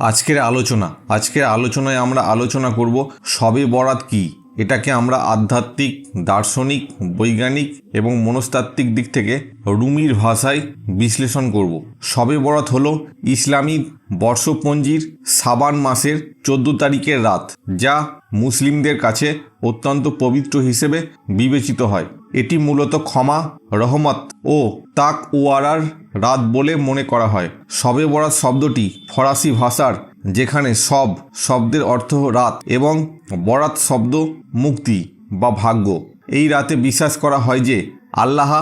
আজকের আলোচনা, আজকের আলোচনায় আমরা আলোচনা করব সবে বরাত কি? এটাকে আমরা আধ্যাত্মিক, দার্শনিক, বৈজ্ঞানিক এবং মনস্তাত্ত্বিক দিক থেকে রুমির ভাষায় বিশ্লেষণ করব। সবে বরাত হলো ইসলামী বর্ষপঞ্জির সাবান মাসের চোদ্দ তারিখের রাত, যা মুসলিমদের কাছে অত্যন্ত পবিত্র হিসেবে বিবেচিত হয়। এটি মূলত ক্ষমা, রহমত ও তাক ওয়ারার রাত বলে মনে করা হয়। সবে বরাত শব্দটি ফরাসি ভাষার, যেখানে সব শব্দের অর্থ রাত এবং বরাত শব্দ মুক্তি বা ভাগ্য। এই রাতে বিশ্বাস করা হয় যে আল্লাহ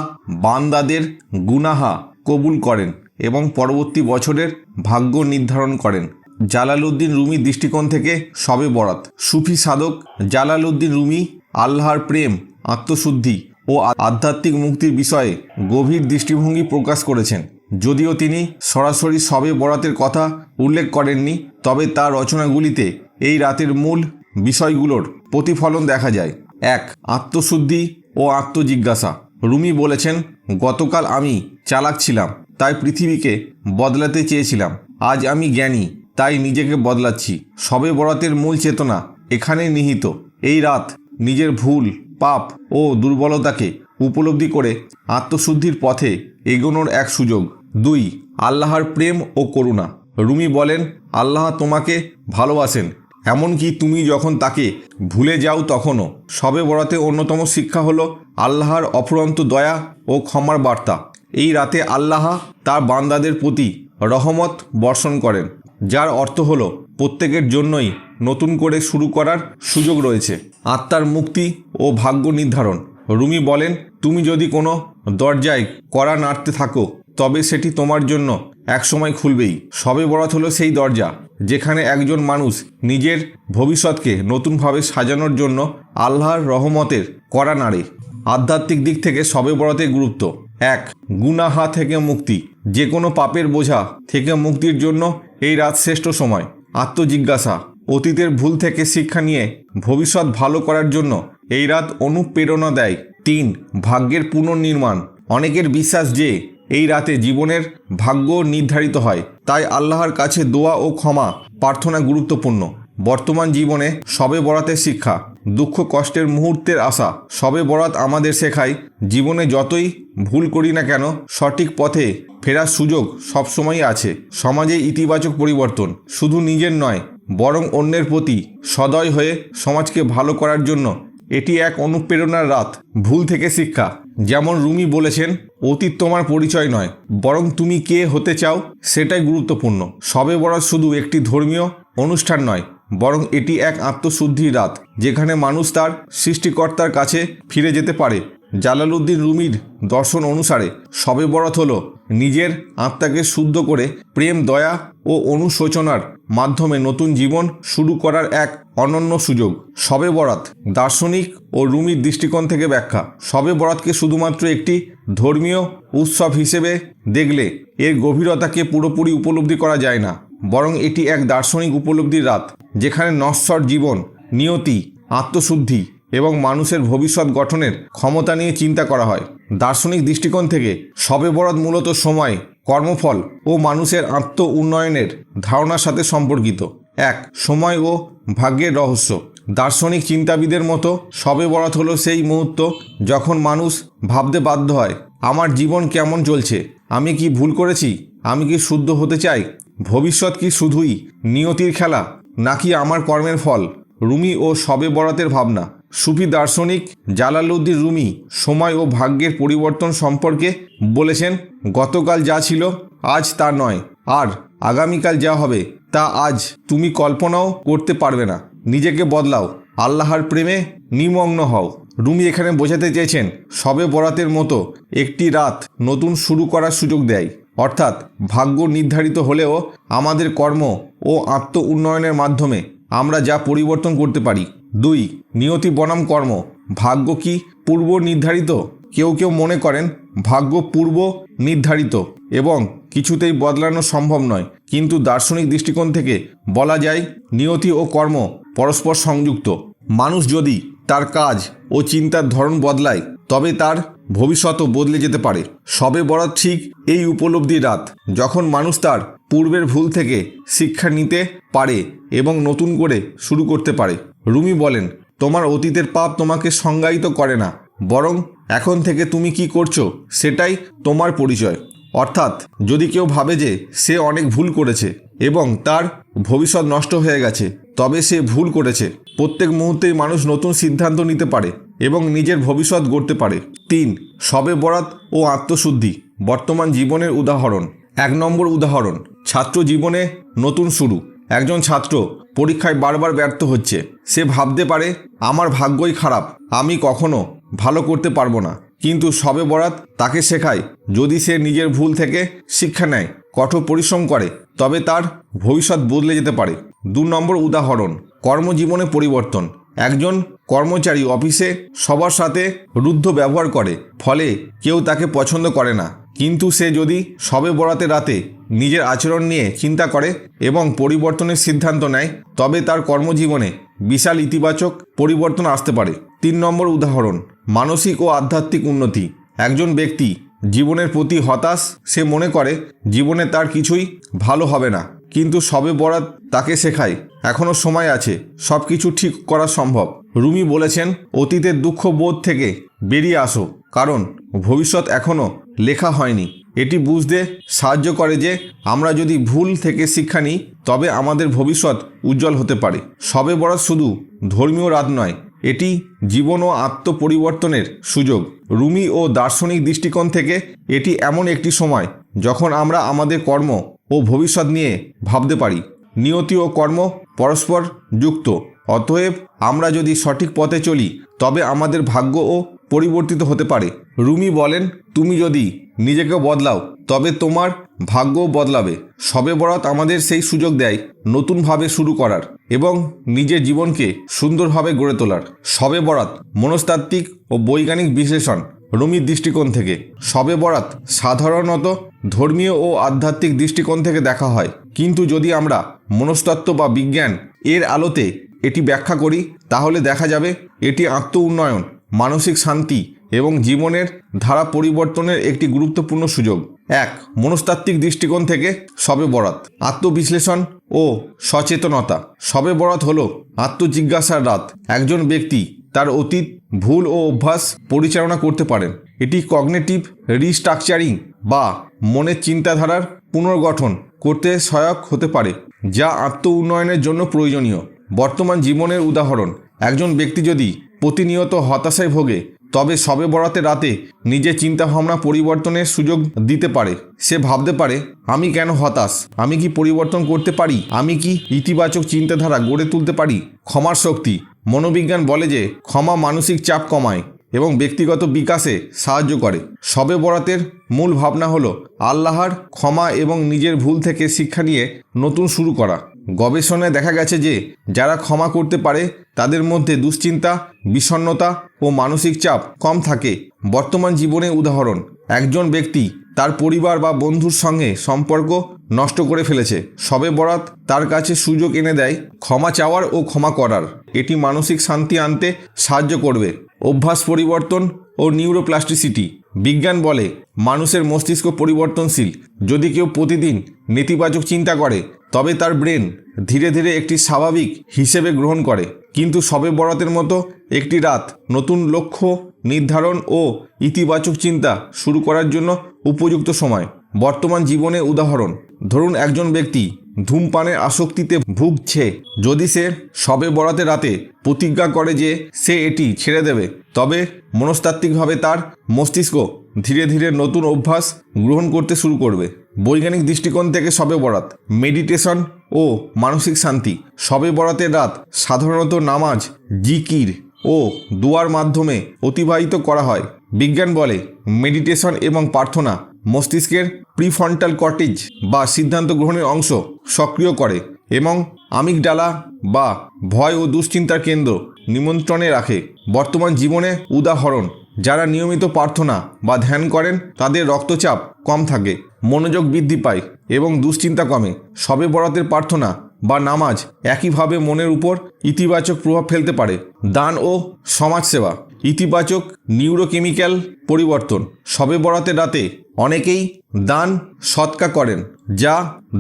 বান্দাদের গুনাহা কবুল করেন এবং পরবর্তী বছরের ভাগ্য নির্ধারণ করেন। জালালউদ্দিন রুমি দৃষ্টিকোণ থেকে সবে বরাত। সুফি সাধক জালালউদ্দিন রুমি আল্লাহর প্রেম, আত্মশুদ্ধি ও আধ্যাত্মিক মুক্তির বিষয়ে গভীর দৃষ্টিভঙ্গি প্রকাশ করেছেন। যদিও তিনি সরাসরি সবে বরাতের কথা উল্লেখ করেননি, তবে তার রচনাগুলিতে এই রাতের মূল বিষয়গুলোর প্রতিফলন দেখা যায়। এক, আত্মশুদ্ধি ও আত্মজিজ্ঞাসা। রুমি বলেছেন, গতকাল আমি চালাক ছিলাম, তাই পৃথিবীকে বদলাতে চেয়েছিলাম। আজ আমি জ্ঞানী, তাই নিজেকে বদলাচ্ছি। সবে বরাতের মূল চেতনা এখানে নিহিত। এই রাত নিজের ভুল পাপ ও দুর্বলতাকে উপলব্ধি করে আত্মশুদ্ধির পথে এগোনোর এক সুযোগ। দুই, আল্লাহর প্রেম ও করুণা। রুমি বলেন, আল্লাহ তোমাকে ভালোবাসেন। এমনকি তুমি যখন তাকে ভুলে যাও তখনও। সবে বরাতে অন্যতম শিক্ষা হলো আল্লাহর অফুরন্ত দয়া ও ক্ষমার বার্তা। এই রাতে আল্লাহ তার বান্দাদের প্রতি রহমত বর্ষণ করেন, যার অর্থ হলো প্রত্যেকের জন্যই নতুন করে শুরু করার সুযোগ রয়েছে। আত্মার মুক্তি ও ভাগ্য নির্ধারণ। রুমি বলেন, তুমি যদি কোনো দরজায় কড়া নাড়তে থাকো, তবে সেটি তোমার জন্য একসময় খুলবেই। সবে বরাত হলো সেই দরজা, যেখানে একজন মানুষ নিজের ভবিষ্যৎকে নতুনভাবে সাজানোর জন্য আল্লাহর রহমতের কড়া নাড়ে। আধ্যাত্মিক দিক থেকে সবে বরাতের গুরুত্ব। এক, গুনাহা থেকে মুক্তি। যে কোনো পাপের বোঝা থেকে মুক্তির জন্য এই রাত শ্রেষ্ঠ সময়। আত্মজিজ্ঞাসা। অতীতের ভুল থেকে শিক্ষা নিয়ে ভবিষ্যৎ ভালো করার জন্য এই রাত অনুপ্রেরণা দেয় তিন, ভাগ্যের পুনর্নির্মাণ। অনেকের বিশ্বাস যে এই রাতে জীবনের ভাগ্য নির্ধারিত হয়। তাই আল্লাহর কাছে দোয়া ও ক্ষমা প্রার্থনা গুরুত্বপূর্ণ। বর্তমান জীবনে সবে বরাতের শিক্ষা, দুঃখ কষ্টের মুহূর্তের আশা, সবে বরাত আমাদের শেখায় জীবনে যতই ভুল করি না কেন, সঠিক পথে ফেরার সুযোগ সবসময়ই আছে। সমাজে ইতিবাচক পরিবর্তন শুধু নিজের নয় বরং অন্যের প্রতি সদয় হয়ে সমাজকে ভালো করার জন্য এটি এক অনুপ্রেরণার রাত, ভুল থেকে শিক্ষা। যেমন রুমি বলেছেন, অতীত তোমার পরিচয় নয়, বরং তুমি কে হতে চাও সেটাই গুরুত্বপূর্ণ। সবে বরাত শুধু একটি ধর্মীয় অনুষ্ঠান নয়, বরং এটি এক আত্মশুদ্ধির রাত, যেখানে মানুষ তার সৃষ্টিকর্তার কাছে ফিরে যেতে পারে। জালালউদ্দিন রুমির দর্শন অনুসারে সবে বরাত হল নিজের আত্মাকে শুদ্ধ করে প্রেম, দয়া ও অনুশোচনার মাধ্যমে নতুন জীবন শুরু করার এক অনন্য সুযোগ। সবে বরাত দার্শনিক ও রুমির দৃষ্টিকোণ থেকে ব্যাখ্যা। সবে বরাতকে শুধুমাত্র একটি ধর্মীয় উৎসব হিসেবে দেখলে এর গভীরতাকে পুরোপুরি উপলব্ধি করা যায় না, বরং এটি এক দার্শনিক উপলব্ধির রাত, যেখানে নশ্বর জীবন নিয়তি, আত্মশুদ্ধি এবং মানুষের ভবিষ্যৎ গঠনের ক্ষমতা নিয়ে চিন্তা করা হয়। দার্শনিক দৃষ্টিকোণ থেকে সবে বরাত মূলত সময়, কর্মফল ও মানুষের আত্ম উন্নয়নের ধারণার সাথে সম্পর্কিত। এক, সময় ও ভাগ্যের রহস্য। দার্শনিক চিন্তাবিদের মতো সবে বরাত হলো সেই মুহূর্ত যখন মানুষ ভাবতে বাধ্য হয়, আমার জীবন কেমন চলছে? আমি কি ভুল করেছি? আমি কি শুদ্ধ হতে চাই? ভবিষ্যৎ কি শুধুই নিয়তির খেলা নাকি আমার কর্মের ফল? রুমি ও সবে বরাতের ভাবনা। সুফি দার্শনিক জালালউদ্দিন রুমি সময় ও ভাগ্যের পরিবর্তন সম্পর্কে বলেছেন, গতকাল যা ছিল, আজ তা নয়। আর আগামীকাল যা হবে, তা আজ তুমি কল্পনাও করতে পারবে না। নিজেকে বদলাও। আল্লাহর প্রেমে নিমগ্ন হও। রুমি এখানে বোঝাতে চেয়েছেন, সবে বরাতের মতো একটি রাত নতুন শুরু করার সুযোগ দেয়। অর্থাৎ ভাগ্য নির্ধারিত হলেও আমাদের কর্ম ও আত্ম উন্নয়নের মাধ্যমে আমরা যা পরিবর্তন করতে পারি দুই, নিয়তি বনাম কর্ম। ভাগ্য কি পূর্ব নির্ধারিত? কেউ কেউ মনে করেন, ভাগ্য পূর্ব নির্ধারিত এবং কিছুতেই বদলানো সম্ভব নয়। কিন্তু দার্শনিক দৃষ্টিকোণ থেকে বলা যায়, নিয়তি ও কর্ম পরস্পর সংযুক্ত। মানুষ যদি তার কাজ ও চিন্তার ধরন বদলায়, তবে তার ভবিষ্যতও বদলে যেতে পারে। সবে বরাত ঠিক এই উপলব্ধির রাত, যখন মানুষ তার পূর্বের ভুল থেকে শিক্ষা নিতে পারে এবং নতুন করে শুরু করতে পারে। রুমি বলেন, তোমার অতীতের পাপ তোমাকে সংজ্ঞায়িত করে না, বরং এখন থেকে তুমি কি করছ সেটাই তোমার পরিচয়। অর্থাৎ যদি কেউ ভাবে যে সে অনেক ভুল করেছে এবং তার ভবিষ্যৎ নষ্ট হয়ে গেছে, তবে সে ভুল করেছে। প্রত্যেক মুহূর্তেই মানুষ নতুন সিদ্ধান্ত নিতে পারে এবং নিজের ভবিষ্যৎ গড়তে পারে। তিন, সবে বরাত ও আত্মশুদ্ধি, বর্তমান জীবনের উদাহরণ। এক নম্বর উদাহরণ ছাত্র জীবনে নতুন শুরু। একজন ছাত্র পরীক্ষায় বারবার ব্যর্থ হচ্ছে। সে ভাবতে পারে, আমার ভাগ্যই খারাপ, আমি কখনো ভালো করতে পারব না। কিন্তু সবে বরাত তাকে শেখায়, যদি সে নিজের ভুল থেকে শিক্ষা নেয়, কঠোর পরিশ্রম করে, তবে তার ভবিষ্যৎ বদলে যেতে পারে। দু নম্বর উদাহরণ, কর্মজীবনে পরিবর্তন। একজন কর্মচারী অফিসে সবার সাথে রুদ্ধ ব্যবহার করে, ফলে কেউ তাকে পছন্দ করে না। কিন্তু সে যদি সবে বরাতে রাতে নিজের আচরণ নিয়ে চিন্তা করে এবং পরিবর্তনের সিদ্ধান্ত নেয়, তবে তার কর্মজীবনে বিশাল ইতিবাচক পরিবর্তন আসতে পারে। তিন নম্বর উদাহরণ, মানসিক ও আধ্যাত্মিক উন্নতি। একজন ব্যক্তি জীবনের প্রতি হতাশ, সে মনে করে জীবনে তার কিছুই ভালো হবে না, কিন্তু সবে বরাত তাকে শেখায় এখনও সময় আছে সব কিছু ঠিক করা সম্ভব। রুমি বলেছেন, অতীতের দুঃখ বোধ থেকে বেরিয়ে আসো, কারণ ভবিষ্যৎ এখনও লেখা হয়নি। এটি বুঝতে সাহায্য করে যে আমরা যদি ভুল থেকে শিক্ষা নিই, তবে আমাদের ভবিষ্যৎ উজ্জ্বল হতে পারে। সবে বরাত শুধু ধর্মীয় রাত নয়, এটি জীবন ও আত্মপরিবর্তনের সুযোগ। রুমি ও দার্শনিক দৃষ্টিকোণ থেকে এটি এমন একটি সময়, যখন আমরা আমাদের কর্ম ও ভবিষ্যৎ নিয়ে ভাবতে পারি। নিয়তি ও কর্ম পরস্পর যুক্ত, অতএব আমরা যদি সঠিক পথে চলি, তবে আমাদের ভাগ্য ও পরিবর্তিত হতে পারে। রুমি বলেন, তুমি যদি নিজেকে বদলাও, তবে তোমার ভাগ্যও বদলাবে। সবে বরাত আমাদের সেই সুযোগ দেয় নতুনভাবে শুরু করার এবং নিজের জীবনকে সুন্দরভাবে গড়ে তোলার। সবে বরাত মনস্তাত্ত্বিক ও বৈজ্ঞানিক বিশ্লেষণ রুমির দৃষ্টিকোণ থেকে। সবে বরাত সাধারণত ধর্মীয় ও আধ্যাত্মিক দৃষ্টিকোণ থেকে দেখা হয়। কিন্তু যদি আমরা মনস্তত্ত্ব বা বিজ্ঞান এর আলোতে এটি ব্যাখ্যা করি, তাহলে দেখা যাবে এটি আত্ম উন্নয়ন মানসিক শান্তি এবং জীবনের ধারা পরিবর্তনের একটি গুরুত্বপূর্ণ সুযোগ। এক, মনস্তাত্ত্বিক দৃষ্টিকোণ থেকে সবে বরাত, আত্মবিশ্লেষণ ও সচেতনতা। সবে বরাত হল আত্মজিজ্ঞাসার রাত। একজন ব্যক্তি তার অতীত, ভুল ও অভ্যাস পরিচালনা করতে পারেন। এটি কগনেটিভ রিস্ট্রাকচারিং বা মনের চিন্তাধারার পুনর্গঠন করতে সহায়ক হতে পারে, যা আত্ম উন্নয়নের জন্য প্রয়োজনীয়। বর্তমান জীবনের উদাহরণ, একজন ব্যক্তি যদি প্রতিনিয়ত হতাশায় ভোগে। তবে সবে বরাতে রাতে নিজের চিন্তাভাবনা পরিবর্তনের সুযোগ দিতে পারে। সে ভাবতে পারে, আমি কেন হতাশ? আমি কি পরিবর্তন করতে পারি? আমি কি ইতিবাচক চিন্তাধারা গড়ে তুলতে পারি? ক্ষমার শক্তি। মনোবিজ্ঞান বলে যে, ক্ষমা মানসিক চাপ কমায় এবং ব্যক্তিগত বিকাশে সাহায্য করে। সবে বরাতের মূল ভাবনা হলো আল্লাহর ক্ষমা এবং নিজের ভুল থেকে শিক্ষা নিয়ে নতুন শুরু করা। গবেষণায় দেখা গেছে যে, যারা ক্ষমা করতে পারে, তাদের মধ্যে দুশ্চিন্তা, বিষণ্ণতা ও মানসিক চাপ কম থাকে। বর্তমান জীবনে উদাহরণ, একজন ব্যক্তি তার পরিবার বা বন্ধুর সঙ্গে সম্পর্ক নষ্ট করে ফেলেছে। সবে বরাত তার কাছে সুযোগ এনে দেয় ক্ষমা চাওয়ার ও ক্ষমা করার। এটি মানসিক শান্তি আনতে সাহায্য করবে। অভ্যাস পরিবর্তন ও নিউরোপ্লাস্টিসিটি বিজ্ঞান বলে, মানুষের মস্তিষ্ক পরিবর্তনশীল। যদি কেউ প্রতিদিন নেতিবাচক চিন্তা করে, তবে তার ব্রেন ধীরে ধীরে একটি স্বাভাবিক হিসেবে গ্রহণ করে। কিন্তু সবে বরাতের মতো একটি রাত নতুন লক্ষ্য, নির্ধারণ ও ইতিবাচক চিন্তা শুরু করার জন্য উপযুক্ত সময়। বর্তমান জীবনে উদাহরণ ধরুন একজন ব্যক্তি ধূমপানের আসক্তিতে ভুগছে, যদি সে সবে বরাতে রাতে প্রতিজ্ঞা করে যে সে এটি ছেড়ে দেবে, তবে মনস্তাত্ত্বিকভাবে তার মস্তিষ্ক ধীরে ধীরে নতুন অভ্যাস গ্রহণ করতে শুরু করবে। বৈজ্ঞানিক দৃষ্টিকোণ থেকে সবে বরাত, মেডিটেশন ও মানসিক শান্তি। সবে বরাতের রাত সাধারণত নামাজ, জিকির ও দুয়ার মাধ্যমে অতিবাহিত করা হয়। বিজ্ঞান বলে, মেডিটেশন এবং প্রার্থনা মস্তিষ্কের প্রিফন্টাল কর্টেজ বা সিদ্ধান্ত গ্রহণের অংশ সক্রিয় করে এবং আমিগডালা বা ভয় ও দুশ্চিন্তার কেন্দ্র নিমন্ত্রণে রাখে। বর্তমান জীবনে উদাহরণ, যারা নিয়মিত প্রার্থনা বা ধ্যান করেন, তাদের রক্তচাপ কম থাকে, মনোযোগ বৃদ্ধি পায় এবং দুশ্চিন্তা কমে। সবে বরাতের প্রার্থনা বা নামাজ একইভাবে মনের উপর ইতিবাচক প্রভাব ফেলতে পারে। দান ও সমাজসেবা ইতিবাচক নিউরোকেমিক্যাল পরিবর্তন সবে বরাতের রাতে অনেকেই দান সৎকা করেন, যা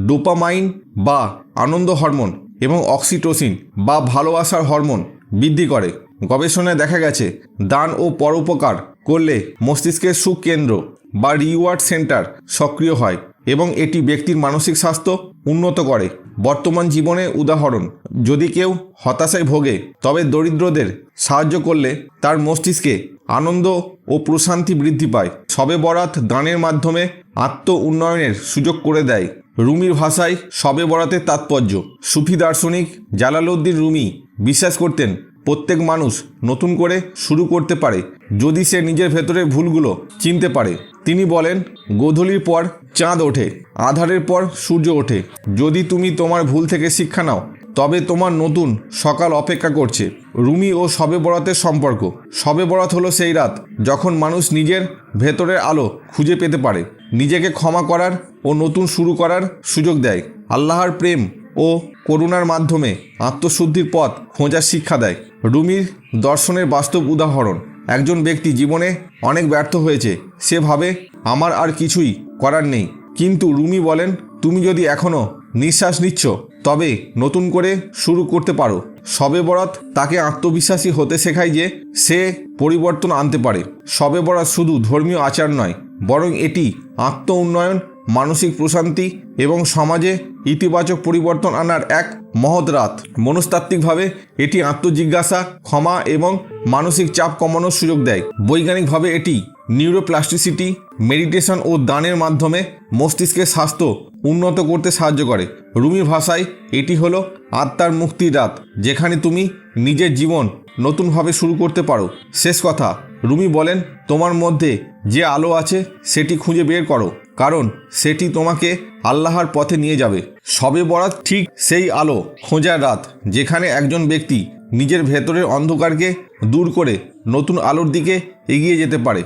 ডোপামাইন বা আনন্দ হরমোন এবং অক্সিটোসিন বা ভালোবাসার হরমোন বৃদ্ধি করে। গবেষণায় দেখা গেছে, দান ও পরোপকার করলে মস্তিষ্কের সুখ কেন্দ্র বা রিওয়ার্ড সেন্টার সক্রিয় হয় এবং এটি ব্যক্তির মানসিক স্বাস্থ্য উন্নত করে। বর্তমান জীবনে উদাহরণ, যদি কেউ হতাশায় ভোগে, তবে দরিদ্রদের সাহায্য করলে তার মস্তিষ্কে আনন্দ ও প্রশান্তি বৃদ্ধি পায়। সবে বরাত দানের মাধ্যমে আত্ম উন্নয়নের সুযোগ করে দেয়। রুমির ভাষায়, সবে বরাতের তাৎপর্য। সুফি দার্শনিক জালালউদ্দিন রুমি বিশ্বাস করতেন প্রত্যেক মানুষ নতুন করে শুরু করতে পারে যদি সে নিজের ভেতরের ভুলগুলো চিনতে পারে। তিনি বলেন, গোধূলির পর চাঁদ ওঠে, আধারের পর সূর্য ওঠে। যদি তুমি তোমার ভুল থেকে শিক্ষা নাও, তবে তোমার নতুন সকাল অপেক্ষা করছে। রুমি ও শবে বরাতের সম্পর্ক। শবে বরাত হলো সেই রাত যখন মানুষ নিজের ভেতরের আলো খুঁজে পেতে পারে। নিজেকে ক্ষমা করার ও নতুন শুরু করার সুযোগ দেয়। আল্লাহর প্রেম ও করুণার মাধ্যমে আত্মশুদ্ধির পথ খোঁজার শিক্ষা দেয়। রুমির দর্শনের বাস্তব উদাহরণ, একজন ব্যক্তি জীবনে অনেক ব্যর্থ হয়েছে, সে ভাবে, আমার আর কিছুই করার নেই। কিন্তু রুমি বলেন, তুমি যদি এখনও নিঃশ্বাস নিচ্ছ, তবে নতুন করে শুরু করতে পারো। সবে বরাত তাকে আত্মবিশ্বাসী হতে শেখায় যে, সে পরিবর্তন আনতে পারে। সবে বরাত শুধু ধর্মীয় আচার নয়, বরং এটি আত্ম উন্নয়ন মানসিক প্রশান্তি এবং সমাজে ইতিবাচক পরিবর্তন আনার এক মহৎ রাত। মনস্তাত্ত্বিকভাবে এটি আত্মজিজ্ঞাসা, ক্ষমা এবং মানসিক চাপ কমানোর সুযোগ দেয়। বৈজ্ঞানিকভাবে এটি নিউরোপ্লাস্টিসিটি, মেডিটেশন ও দানের মাধ্যমে মস্তিষ্কের স্বাস্থ্য উন্নত করতে সাহায্য করে। রুমি ভাষায়, এটি হলো আত্মার মুক্তির রাত, যেখানে তুমি নিজের জীবন নতুনভাবে শুরু করতে পারো। শেষ কথা, রুমি বলেন, তোমার মধ্যে যে আলো আছে, সেটি খুঁজে বের করো। কারণ সেটি তোমাকে আল্লাহর পথে নিয়ে যাবে। সবে বরাত ঠিক সেই আলো, খোঁজার রাত, যেখানে একজন ব্যক্তি নিজের ভেতরের অন্ধকারকে দূর করে নতুন আলোর দিকে এগিয়ে যেতে পারে।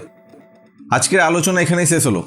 আজকের আলোচনা এখানেই শেষ হলো।